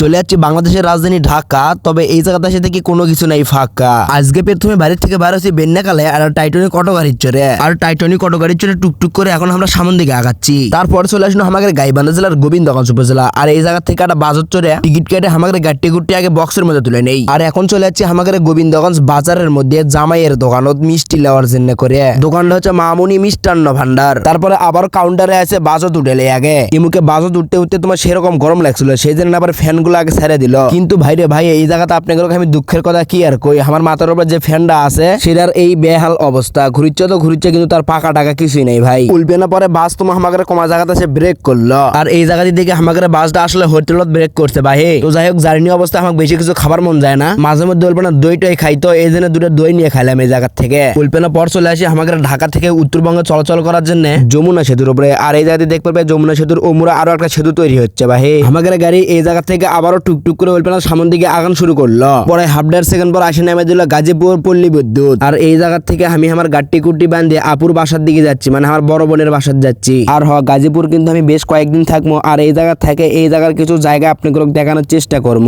চলে যাচ্ছি বাংলাদেশের রাজধানী ঢাকা, তবে এই জায়গাতে এসে দেখি কোনো কিছু নাই ফাঁকা? আজকে প্রথমে বাড়ির থেকে বাইরে হচ্ছি বেন্নাকালে আর টাইটনিক অটো গাড়ির চড়ে। আর টাইটনিক অটো গাড়ির চড়ে টুকটুক করে এখন আমরা সামন দিকে আগাচ্ছি। তারপর চলে আসলো আমাদের গাইবান্ধা জেলার গোবিন্দগঞ্জ উপজেলা। আর এই জায়গা থেকে একটা বাজার চড়ে টিকিট কেটে আমাদের গাড়ি গুটি আগে বক্সের মধ্যে তুলে নেই। আর এখন চলে যাচ্ছি আমাদের গোবিন্দগঞ্জ বাজারের মধ্যে জামাইয়ের দোকানত মিষ্টি লেওয়ার জন্য করে। দোকানটা হচ্ছে মামুনি মিষ্টান্ন ভান্ডার। তারপরে আবার কাউন্টারে আছে বাজত উঠেলে আগে। ইমুকে বাজত উঠতে উঠতে তোমার সেরকম গরম লাগছিল, সেই জন্য আবার ফ্যান গুলো আগে ছেড়ে দিল। কিন্তু ভাই রে ভাই এই জায়গাতে আপনাকে আমি দুঃখের কথা কি আর কই? আমার মাথার উপর যে ফ্যানটা আছে সেটার এই বেহাল অবস্থা। ঘুরিচ্ছে তো ঘুরিচ্ছে কিন্তু তার পাকা টাকা কিছুই নেই ভাই। উল্পে না পরে বাস তোমার আমাকে কমা জায়গাতে সে ব্রেক করল। আর এই জায়গাতে দেখে আমাকে বাসটা আসলে হোটেলত ব্রেক করছে ভাই। তো যাই হোক জার্নি অবস্থা আমাকে বেশি কিছু খাবার মন যায় না। মাঝে মধ্যে উল্পে না দই টই খাই তো। এই জন্য দুটো দই নিয়ে খাইলাম এই জায়গা থেকে। উল্পে না পর চলে আসি আমাকে ঢাকা থেকে উত্তরবঙ্গে চলাচল করার জন্য। যমুনা সেতুর উপরে। আর এই জায়গাতে দেখতে পাবে যমুনা সেতুর ওমরা আরও একটা সেতু তৈরি হচ্ছে ভাই। আমাদের গাড়ি এই জায়গা থেকে আবারও টুকটুক করে উল্পে না, সামনের দিকে আগান শুরু করল। পরে হাফ সেকেন্ড পর আসে নেমে দিল, গাজীপুর পল্লী বিদ্যুৎ। আর এই জায়গার থেকে আমি আমার গাট্টি কুটি বান্ধে আপুর বাসার দিকে যাচ্ছি মানে আমার বড় বোনের বাসার যাচ্ছি। আর হ, গাজীপুর কিন্তু আমি বেশ কয়েকদিন থাকব, আর এই জায়গা থেকে এই জায়গার কিছু জায়গা আপনাকে দেখানোর চেষ্টা করব।